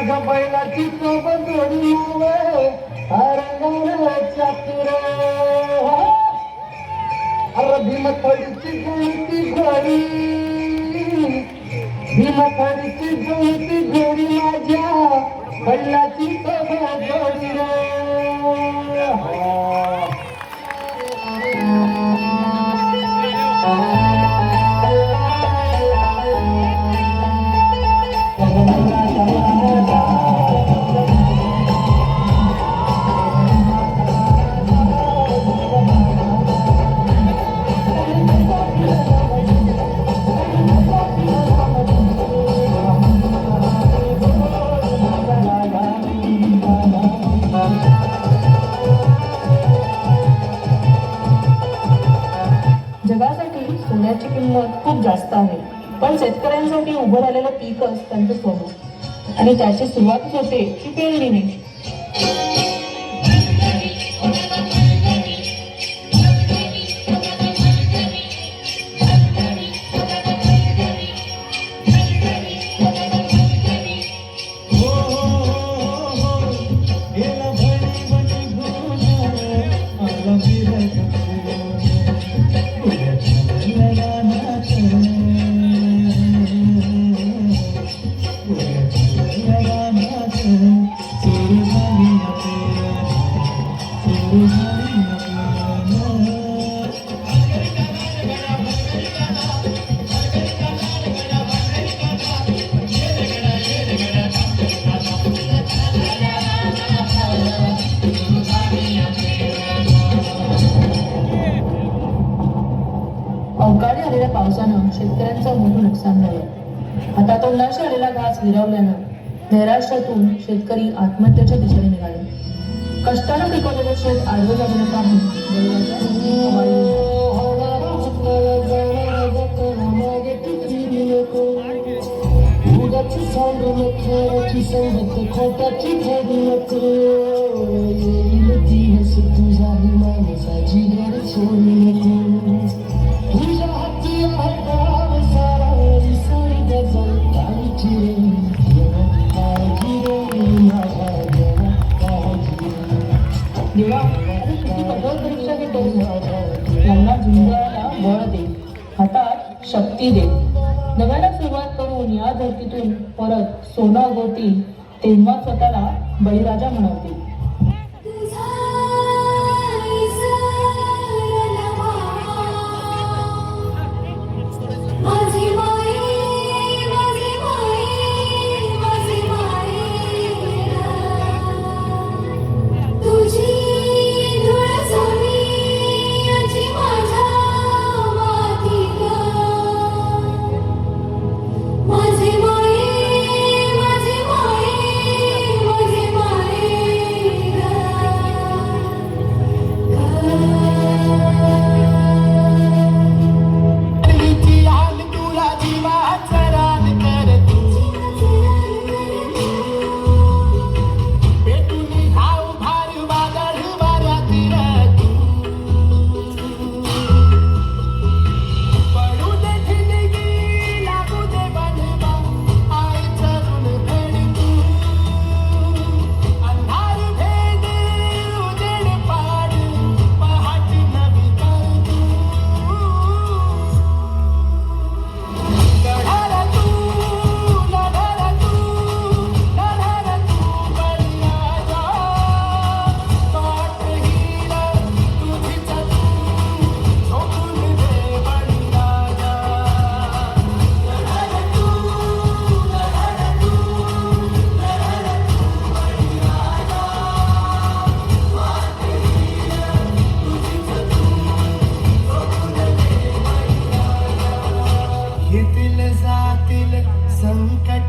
माझ्या बैलाची सोबत जोडी चातुर. अरे भीमथडीची जुळती घोडी. भीमथडीची जुळती घोडी माझ्या बैलाची. जगासाठी सोन्याची किंमत खूप जास्त आहे. पण शेतकऱ्यांसाठी उभं राहिलेलं पीकच त्यांचं सोनं आणि त्याची सुरुवातच होते ती पेरणीने Thank you. पावसानं शेतकऱ्यांचं मोठं नुकसान झालं आता हातातोंडाशी आलेला घास विरवल्यानं महाराष्ट्रातून शेतकरी आत्महत्येच्या दिशेने निघाले कष्टानं पिकवलेलं शेत आडवं लागलं पाहून संगत खोटाची ठरू नको येईल ती घर सोडू देवा अरे किती कठोर परीक्षा घेतो यांना झुंजायला बळ दे. हातात शक्ती दे. नव्याला सुरुवात करून या धर्तीतून परत सोनं उगवतील तेव्हा स्वतःला बळीराजा म्हणवतील. 怎敢